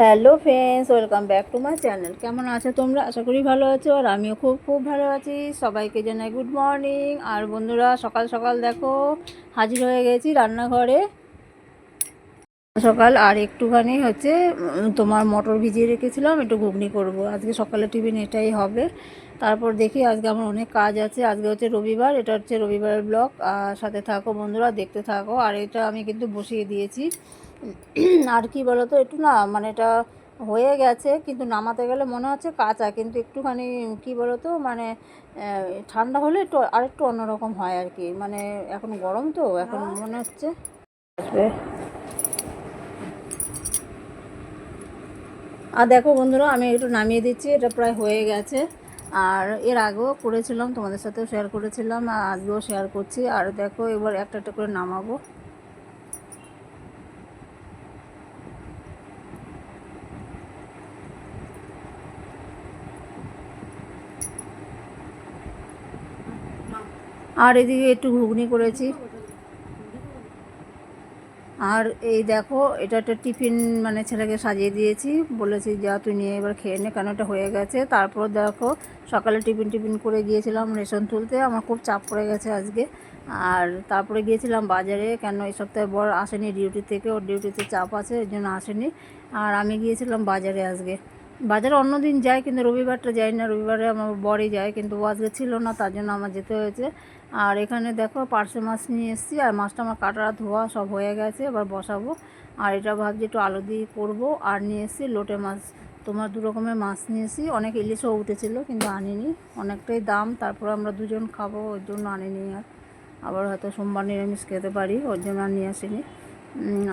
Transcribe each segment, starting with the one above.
Hello friends, welcome back to my channel. কেমন আছো তোমরা? আশা করি ভালো আছো, আর আমিও খুব খুব ভালো আছি। সবাইকে জানাই গুড মর্নিং। আর বন্ধুরা, সকাল সকাল দেখো, হাজির হয়ে গেছি রান্নাঘরে। সকাল আর একটুখানি হচ্ছে তোমার মটর ভিজিয়ে রেখেছিলাম, একটু ঘুগনি করব। আজকে সকালে টিফিন এটাই হবে। তারপর দেখি আজকে আমার অনেক কাজ আছে। আজকে হচ্ছে রবিবার, এটা হচ্ছে রবিবারের ব্লগ। আর সাথে থাকো বন্ধুরা, দেখতে থাকো। আর এটা আমি কিন্তু বসিয়ে দিয়েছি। আর কি বলতো, একটু না মানে এটা হয়ে গেছে, কিন্তু নামাতে গেলে মনে হচ্ছে কাঁচা, কিন্তু একটুখানি কি বলতো মানে ঠান্ডা হলে একটু আরেকটু অন্যরকম হয় আর কি। মানে এখন গরম তো, এখন মনে হচ্ছে আর দেখো বন্ধুরা, আমি একটু নামিয়ে দিচ্ছি, এটা প্রায় হয়ে গেছে। আর এর আগেও করেছিলাম, তোমাদের সাথেও শেয়ার করেছিলাম, আর আজকেও শেয়ার করছি। আর দেখো, এবার একটা একটা করে নামাবো। আর এদিকে একটু ঘুগনি করেছি। আর এই দেখো, এটা একটা টিফিন মানে ছেলেকে সাজিয়ে দিয়েছি। বলেছি, যা তুই নিয়ে এবার খেয়ে নে। কেন এটা হয়ে গেছে। তারপর দেখো, সকালে টিফিন টিফিন করে গিয়েছিলাম রেশন তুলতে। আমার খুব চাপ পড়ে গেছে আজকে। আর তারপরে গিয়েছিলাম বাজারে। কেন এই সপ্তাহে বর আসেনি ডিউটি থেকে? ওর ডিউটিতে চাপ আছে এর জন্য আসেনি। আর আমি গিয়েছিলাম বাজারে আজকে। বাজারে অন্য দিন যাই কিন্তু রবিবারটা যাই না। রবিবারে আমার বরই যায়, কিন্তু আজকে ছিল না, তার জন্য আমার যেতে হয়েছে। আর এখানে দেখো, পার্শে মাছ নিয়ে এসেছি, আর মাছটা আমার কাটা ধোয়া সব হয়ে গেছে, এবার বসাবো। আর এটা ভাবছি একটু আলু দিয়ে করব, আর নিয়ে এসেছি লোটে মাছ। তোমার দু রকমের মাছ নিয়েছি অনেক ইলিশও উঠেছিল, কিন্তু আনিনি। অনেকটাই দাম, তারপর আমরা দুজন খাব, ওর জন্য আনিনি আর। আবার হয়তো সোমবার নিরামিষ খেতে পারি, ওর জন্য আর নিয়ে আসিনি।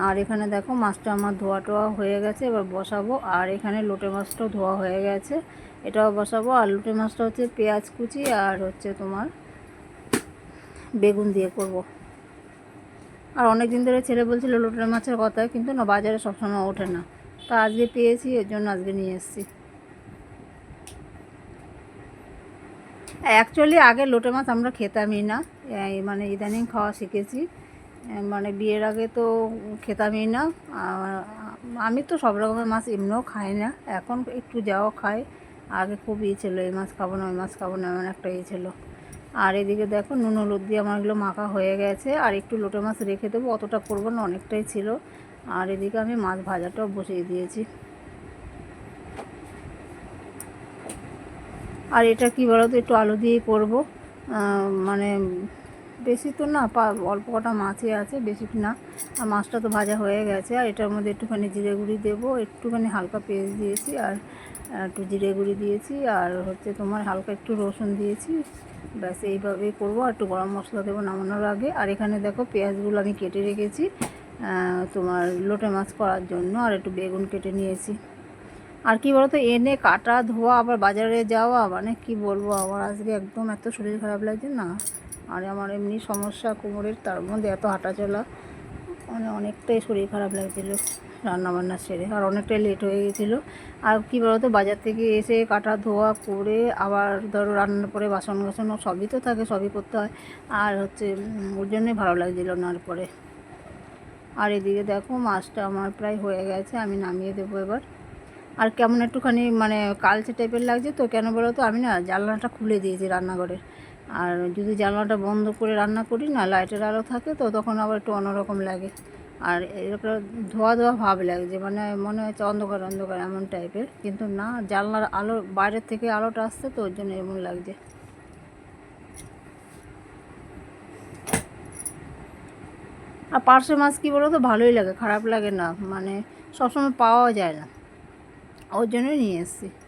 আর এখানে দেখো মাছটা আমার ধোয়া টোয়া হয়ে গেছে, এবার বসাবো। আর এখানে লোটে মাছটাও ধোয়া হয়ে গেছে। এটাও বসাবো। আর লোটে মাছটা হচ্ছে পেঁয়াজ কুচি আর হচ্ছে তোমার বেগুন দিয়ে করব। আর অনেক দিন ধরে ছেলে বলছিল লোটের মাছের কথা, কিন্তু না, বাজারে সবসময় ওঠে না। তা আজকে পেয়েছি, এর জন্য আজকে নিয়ে এসেছি। অ্যাকচুয়ালি আগে লোটে মাছ আমরা খেতামই না। মানে ইদানিং খাওয়া শিখেছি। মানে বিয়ের আগে তো খেতামই না। আমি তো সব রকমের মাছ এমনিও খাই না। এখন একটু যাও খাই। আগে খুব ইয়ে ছিল, এই মাছ খাব না, ওই মাছ খাব না, এমন একটা ইয়ে ছিল। আর এদিকে দেখো, নুন, হলুদ দিয়ে আমার এগুলো মাখা হয়ে গেছে। আর একটু লোটে মাছ রেখে দেবো, অতটা করব না, অনেকটাই ছিল। আর এদিকে আমি মাছ ভাজাটাও বসিয়ে দিয়েছি। আর এটা কি বলো তো একটু আলু দিয়েই করব। মানে বেশি তো না অল্প কটা মাছই আছে বেশি না। আর মাছটা তো ভাজা হয়ে গেছে, আর এটার মধ্যে একটুখানি জিরে গুঁড়ি দেবো, একটুখানি হালকা পেঁয়াজ দিয়েছি, আর, একটু জিরে গুঁড়ি দিয়েছি, আর হচ্ছে তোমার হালকা একটু রসুন দিয়েছি। ব্যাস, এইভাবেই করব, আর একটু গরম মশলা দেবো নামানোর আগে। আর এখানে দেখো পেঁয়াজগুলো আমি কেটে রেখেছি তোমার লোটে মাছ করার জন্য, আর একটু বেগুন কেটে নিয়েছি। আর কি বলতো, এনে কাটা, ধোয়া, আবার বাজারে যাওয়া মানে কি বলব, আমার আজকে একদম এত শরীর খারাপ লাগছে না। আর আমার এমনি সমস্যা কোমরের, তার মধ্যে এত হাঁটা চলা মানে অনেকটাই শরীর খারাপ লাগছিল রান্নাবান্না সেরে, আর অনেকটাই লেট হয়ে গেছিল। আর কি বলতো, বাজার থেকে এসে কাটা ধোয়া করে আবার ধরো রান্নার পরে বাসন গাসন সবই তো থাকে, সবই করতে হয়। আর হচ্ছে ওর জন্যই ভালো লাগছিল আর পরে। আর এদিকে দেখো, মাছটা আমার প্রায় হয়ে গেছে, আমি নামিয়ে দেবো এবার। আর কেমন একটুখানি মানে কালচে টাইপের লাগছে তো, কেন বলো তো আমি না জানলাটা খুলে দিয়েছি রান্নাঘরের। আর যদি জানলাটা বন্ধ করে রান্না করি, না, লাইটের আলো থাকে, তো তখন আবার একটু অন্যরকম লাগে। আর এরকম ধোয়া ধোয়া ভাব লাগে যে মানে মনে হচ্ছে অন্ধকার অন্ধকার এমন টাইপের। কিন্তু না, জানলার আলো বাইরের থেকে আলোটা আসছে, তো ওর জন্য এমন লাগছে। আর পার্শে মাছ কী বলো তো ভালোই লাগে, খারাপ লাগে না। মানে সবসময় পাওয়া যায় না। ওর জন্যই নিয়ে এসেছি।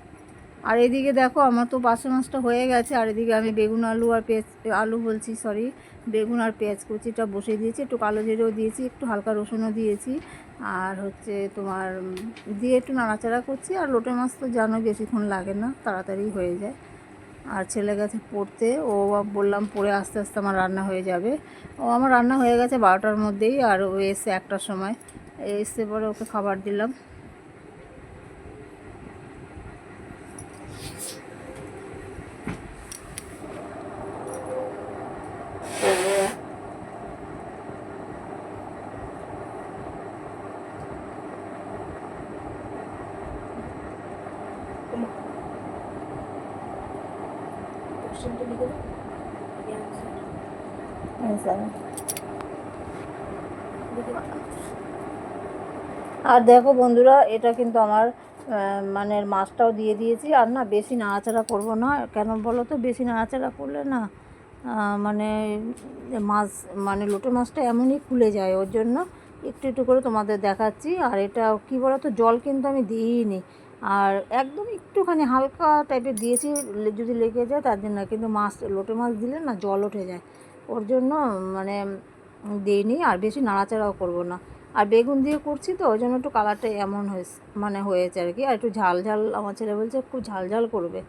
আর এদিকে দেখো, আমার তো পার্শে মাছটা হয়ে গেছে। আর এদিকে আমি বেগুন আলু আর পেঁয়াজ, আলু বলছি সরি বেগুন আর পেঁয়াজ কুচিটা বসিয়ে দিয়েছি, একটু কালো জিরেও দিয়েছি, একটু হালকা রসুনও দিয়েছি। আর হচ্ছে তোমার, দিয়ে একটু নাড়াচাড়া করছি, আর লোটে মাছ তো জানো বেশিক্ষণ লাগে না, তাড়াতাড়ি হয়ে যায়। আর ছেলে গেছে পড়তে, ও বললাম পড়ে আস্তে আস্তে আমার রান্না হয়ে যাবে। ও আমার রান্না হয়ে গেছে বারোটার মধ্যেই, আর ও এসে একটার সময়, এসে পরে ওকে খাবার দিলাম। কোশ্চেনটা লিখে দাও আর দেখো বন্ধুরা এটা কিন্তু আমার মানে মাছটাও দিয়ে দিয়েছি। আর না বেশি নাড়াচাড়া করব না। কেন বলো তো? বেশি নাড়াচাড়া করলে না মানে মাছ মানে লোটে মাছটা এমনই খুলে যায়। ওর জন্য একটু একটু করে তোমাদের দেখাচ্ছি। আর এটা কী বলো তো জল কিন্তু আমি দিইনি। আর একদম একটুখানি হালকা টাইপের দিয়েছি যদি লেগে যায় তার জন্য, কিন্তু মাছ, লোটে মাছ দিলে না জল উঠে যায়। ওর জন্য মানে দিইনি, আর বেশি নাড়াচাড়াও করব না। আর বেগুন দিয়ে করছি তো, ওই জন্য একটু কালারটা এমন হয়েছে মানে হয়েছে আর কি। আর একটু ঝাল ঝাল, আমার ছেলে বলছে খুব ঝাল ঝাল করবে।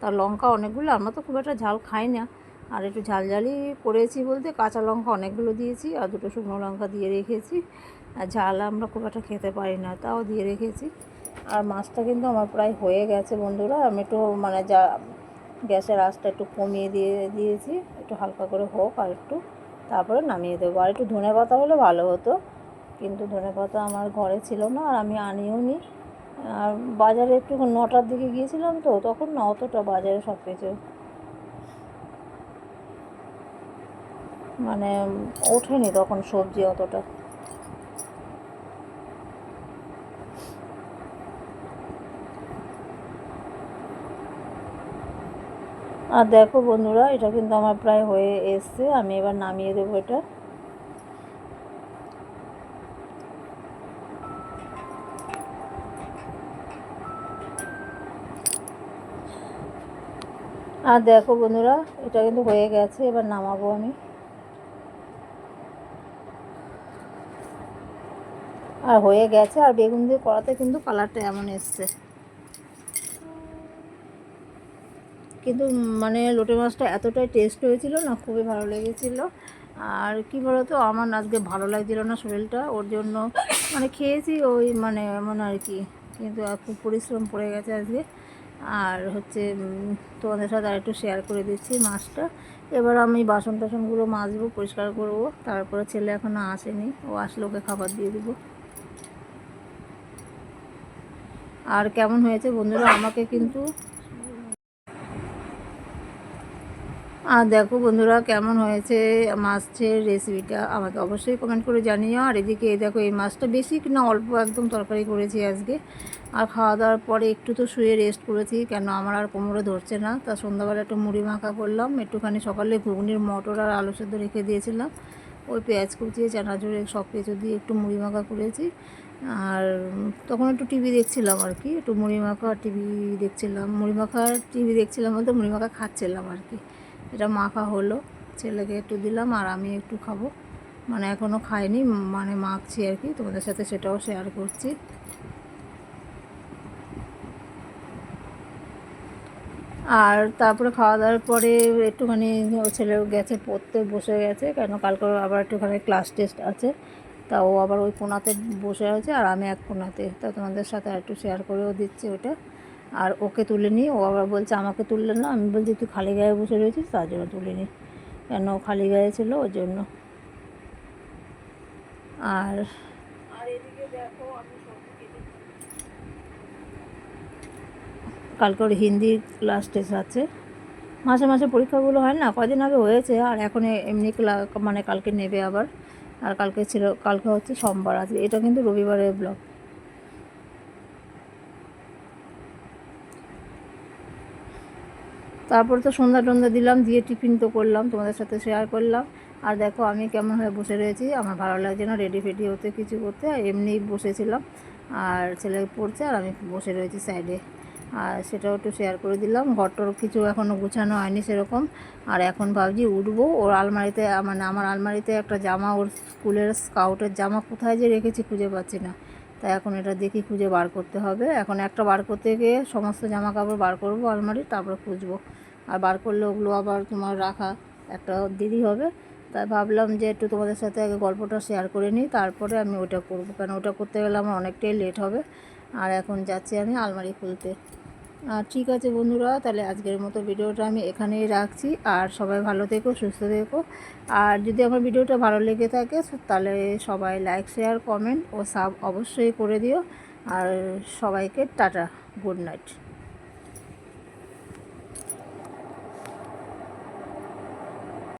তার লঙ্কা অনেকগুলো, আমরা তো খুব একটা ঝাল খাই না। আর একটু ঝাল ঝালই করেছি বলতে, কাঁচা লঙ্কা অনেকগুলো দিয়েছি, আর দুটো শুকনো লঙ্কা দিয়ে রেখেছি। আর ঝাল আমরা খুব একটা খেতে পারি না, তাও দিয়ে রেখেছি। আর মাছটা কিন্তু আমার প্রায় হয়ে গেছে বন্ধুরা। আমি একটু মানে যা গ্যাসের আঁচটা একটু কমিয়ে দিয়ে দিয়েছি, একটু হালকা করে হোক আর একটু, তারপরে নামিয়ে দেবো। আর একটু ধনে পাতা হলে ভালো হতো, কিন্তু ধনে পাতা আমার ঘরে ছিল না আর আমি আনিও নি। আর বাজারে একটু নটার দিকে গিয়েছিলাম তো, তখন না অতটা বাজারে সব কিছু। মানে ওঠেনি তখন সবজি অতটা। আর দেখো বন্ধুরা, এটা কিন্তু আমার প্রায় হয়ে এসছে। আমি এবার নামিয়ে দেবো এটা। আর দেখো বন্ধুরা, এটা কিন্তু হয়ে গেছে, এবার নামাবো আমি। আর হয়ে গেছে, আর বেগুন দিয়ে করাতে কিন্তু কালারটা এমন এসছে। কিন্তু মানে লোটে মাছটা এতটাই টেস্ট হয়েছিল না, খুবই ভালো লেগেছিল। আর কি বলতো, আমার আজকে ভালো লাগছিল না শরীরটা, ওর জন্য মানে খেয়েছি ওই মানে এমন আর কি, কিন্তু খুব পরিশ্রম পড়ে গেছে আজকে। আর হচ্ছে তোমাদের সাথে আর একটু শেয়ার করে দিচ্ছি মাছটা। এবার আমি বাসন টাসনগুলো মাজবো, পরিষ্কার করব, তারপরে ছেলে এখনও আসেনি, ও আসলে ওকে খাবার দিয়ে দেবো। আর কেমন হয়েছে বন্ধুরা, আমাকে কিন্তু আর দেখো বন্ধুরা কেমন হয়েছে মাছের রেসিপিটা আমাকে অবশ্যই কমেন্ট করে জানিও। আর এদিকে দেখো এই মাছটা বেশি না, অল্প একদম তরকারি করেছি আজকে। আর খাওয়া দাওয়ার পরে একটু তো শুয়ে রেস্ট করেছি, কেন আমার আর কোমরে ধরছে না। তা সন্ধ্যাবেলা একটু মুড়ি মাখা করলাম, একটুখানি সকালে ঘুগনির মটর আর আলু সেদ্ধ রেখে দিয়েছিলাম। ওই পেঁয়াজ কুচিয়ে চানাচুরে, সব কিছু দিয়ে একটু মুড়ি মাখা করেছি। আর তখন একটু টিভি দেখছিলাম আর কি, একটু মুড়ি মাখা টিভি দেখছিলাম। মুড়ি মাখা টিভি দেখছিলাম বলতে মুড়ি মাখা খাচ্ছিলাম আর কি। এটা মাখা হলো। ছেলেকে একটু দিলাম আর আমি একটু খাব। মানে এখনও খাইনি মানে মাখছি আর কি। তোমাদের সাথে সেটাও শেয়ার করছি। আর তারপরে খাওয়া দাওয়ার পরে একটুখানি ও ছেলে গেছে পড়তে, বসে গেছে। কেন কালকে আবার একটুখানি ক্লাস টেস্ট আছে। তা ও আবার ওই কোনাতে বসে আছে আর আমি এক কোনাতে। তা তোমাদের সাথে একটু শেয়ার করেও দিচ্ছি ওটা। আর ওকে তুলে নিই। ও আবার বলছে আমাকে তুললে না? আমি বলছি তুই খালি গায়ে বসে রয়েছিস তার জন্য তুলে নিই। কেন ও খালি গায়ে ছিল ওর জন্য। আর কালকে ওর হিন্দি ক্লাস টেস্ট আছে। মাসে মাসে পরীক্ষাগুলো হয় না কদিন আগে হয়েছে আর এখন এমনি ক্লা- মানে কালকে নেবে আবার। আর কালকে ছিল কালকে হচ্ছে সোমবার আছে। এটা কিন্তু রবিবারের ব্লগ তারপর তো সন্ধ্যা টন্ধ্যা দিলাম, দিয়ে টিফিন তো করলাম, তোমাদের সাথে শেয়ার করলাম। আর দেখো, আমি কেমন হয়ে বসে রয়েছি, আমার ভালো লাগছে না রেডি ফেডি হতে কিছু করতে এমনি বসেছিলাম। আর ছেলে পড়ছে, আর আমি বসে রয়েছি সাইডে আর সেটাও একটু শেয়ার করে দিলাম ঘরটার কিছু এখনও গুছানো হয়নি সেরকম। আর এখন ভাবছি উঠবো, ওর আলমারিতে মানে আমার আলমারিতে একটা জামা, ওর স্কুলের স্কাউটের জামা কোথায় যে রেখেছি খুঁজে পাচ্ছি না। তাই এখন এটা দেখি খুঁজে বার করতে হবে। এখন একটা বার করতে গিয়ে সমস্ত জামা কাপড় বার করব আলমারি, তারপরে খুঁজবো। আর বার করলে ওগুলো আবার তোমার রাখা একটা দিদি হবে। তাই ভাবলাম যে একটু তোমাদের সাথে আগে গল্পটা শেয়ার করে নিই, তারপরে আমি ওটা করব। কারণ ওটা করতে গেলে আমার অনেকটাই লেট হবে। আর এখন যাচ্ছি আমি আলমারি খুলতে। আর ঠিক আছে বন্ধুরা, তাহলে আজকের মতো ভিডিওটা আমি এখানেই রাখছি। আর সবাই ভালো থেকো, সুস্থ থেকো। আর যদি আমার ভিডিওটা ভালো লেগে থাকে তাহলে সবাই লাইক শেয়ার কমেন্ট ও সাব অবশ্যই করে দিও। আর সবাইকে টাটা গুড নাইট